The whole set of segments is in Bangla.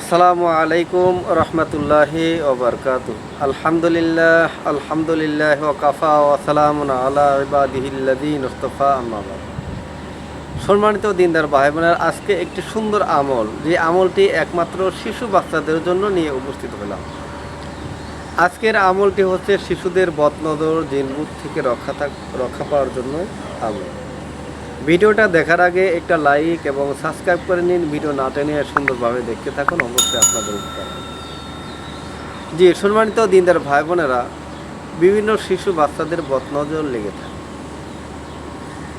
আসসালামু আলাইকুম রহমতুল্লাহি ওবরকাত আলহামদুলিল্লাহ আলহামদুলিল্লাহ ওকাফা ওসালাম আলা ইবাদিহিল্লাদিন মুস্তফা আম্মাবাদ সম্মানিত দিনদার ভাই বোনের আজকে একটি সুন্দর আমল, যে আমলটি একমাত্র শিশু বাচ্চাদের জন্য নিয়ে উপস্থিত হলাম। আজকের আমলটি হচ্ছে শিশুদের বদনজর জিনবুত থেকে রক্ষা থাক রক্ষা পাওয়ার জন্য আমল। ভিডিওটা দেখার আগে একটা লাইক এবং সাবস্ক্রাইব করে নিন। ভিডিও না টেনে সুন্দরভাবে দেখতে থাকুন। অবশ্যই আপনাদের উপকার। জি, সম্মানিত দিনদার ভাই বোনেরা বিভিন্ন শিশু বাচ্চাদের বদনজর লেগে থাকে।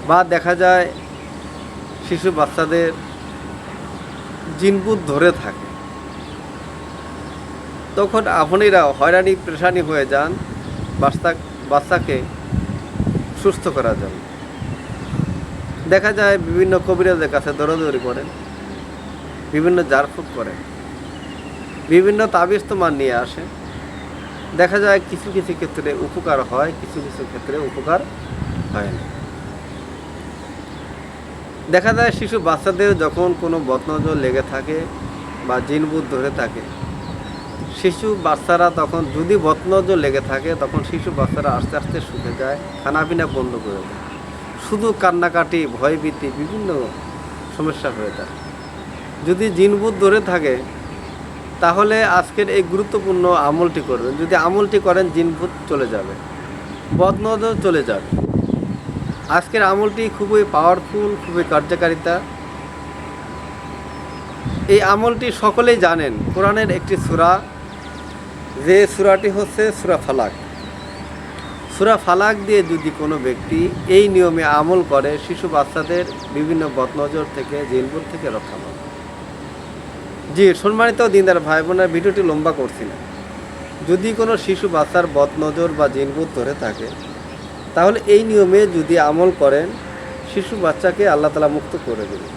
বা দেখা যায়, শিশু বাচ্চাদের জিনবুত ধরে থাকে। তখন আপনিরা হয়রানি, পেশানি হয়ে যান। বাচ্চা বাচ্চাকে সুস্থ করার জন্য। দেখা যায় বিভিন্ন কবিরাজের কাছে দৌড়াদৌড়ি করেন বিভিন্ন জারফুক করেন বিভিন্ন তাবিজ তোমার নিয়ে আসে। দেখা যায় কিছু কিছু ক্ষেত্রে উপকার হয়, কিছু কিছু ক্ষেত্রে উপকার হয় না। দেখা যায় শিশু বাচ্চাদের যখন কোনো বদনজর লেগে থাকে বা জিনবুত ধরে থাকে, শিশু বাচ্চারা তখন যদি বদনজর লেগে থাকে, তখন শিশু বাচ্চারা আস্তে আস্তে শুকে যায়, খানাপিনা বন্ধ করে দেয়। শুধু কান্নাকাটি, ভয়ভীতি, বিভিন্ন সমস্যা হয়ে থাকে যদি জিনবুত ধরে থাকে, তাহলে আজকের এই গুরুত্বপূর্ণ আমলটি করবেন। যদি আমলটি করেন জিনভূত চলে যাবে, বদনজর চলে যাবে। আজকের আমলটি খুবই পাওয়ারফুল খুবই কার্যকারিতা। এই আমলটি সকলেই জানেন, কোরআনের একটি সূরা, যে সূরাটি হচ্ছে সূরা ফালাক। সূরা ফালাক দিয়ে যদি কোনো ব্যক্তি এই নিয়মে আমল করে, শিশু বাচ্চাদের বিভিন্ন বদনজর থেকে জেলপুর থেকে রক্ষা পাবে। জি, সম্মানিত দিনদার ভাই বোনের ভিডিওটি লম্বা করছি না। যদি কোনো শিশু বাচ্চার বদনজর বা জিনবুত ধরে থাকে, তাহলে এই নিয়মে যদি আমল করেন, শিশু বাচ্চাকে আল্লাহ তালা মুক্ত করে দেবে।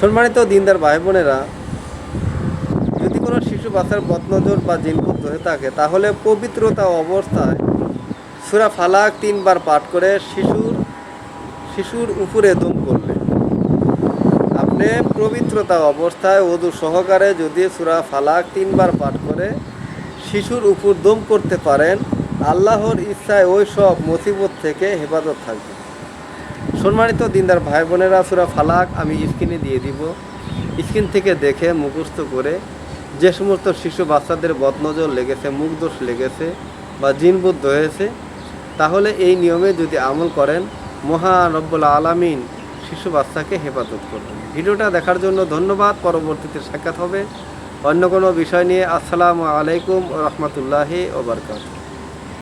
সম্মানিত দিনদার ভাই বোনেরা যদি কোনো শিশু বাচ্চার বদনজর বা জিনবুত ধরে থাকে। তাহলে পবিত্রতা অবস্থায় সুরা ফালাক তিনবার পাঠ করে শিশুর শিশুর উপরে দম করলে। আপনি পবিত্রতা অবস্থায় অদু সহকারে যদি সুরা ফালাক তিনবার পাঠ করে শিশুর উপর দম করতে পারেন, আল্লাহর ইচ্ছায় ওই সব মুসিবত থেকে হেফাজত থাকবে। সম্মানিত দিনদার ভাই বোনেরা সুরা ফালাক আমি স্ক্রিনে দিয়ে দিব। স্ক্রিন থেকে দেখে মুখস্থ করে যে সমস্ত শিশু বাচ্চাদের বদনজর লেগেছে মুখদোষ লেগেছে বা জিনবুদ্ধ হয়েছে, তাহলে এই নিয়মে যদি আমল করেন মহানব্বুল আলামিন শিশু বাচ্চাকে হেফাজত করবেন। ভিডিওটা দেখার জন্য ধন্যবাদ। পরবর্তীতে সাক্ষাৎ হবে। অন্য কোনো বিষয় নিয়ে আসসালামু আলাইকুম রহমতুল্লাহি ওবরকাত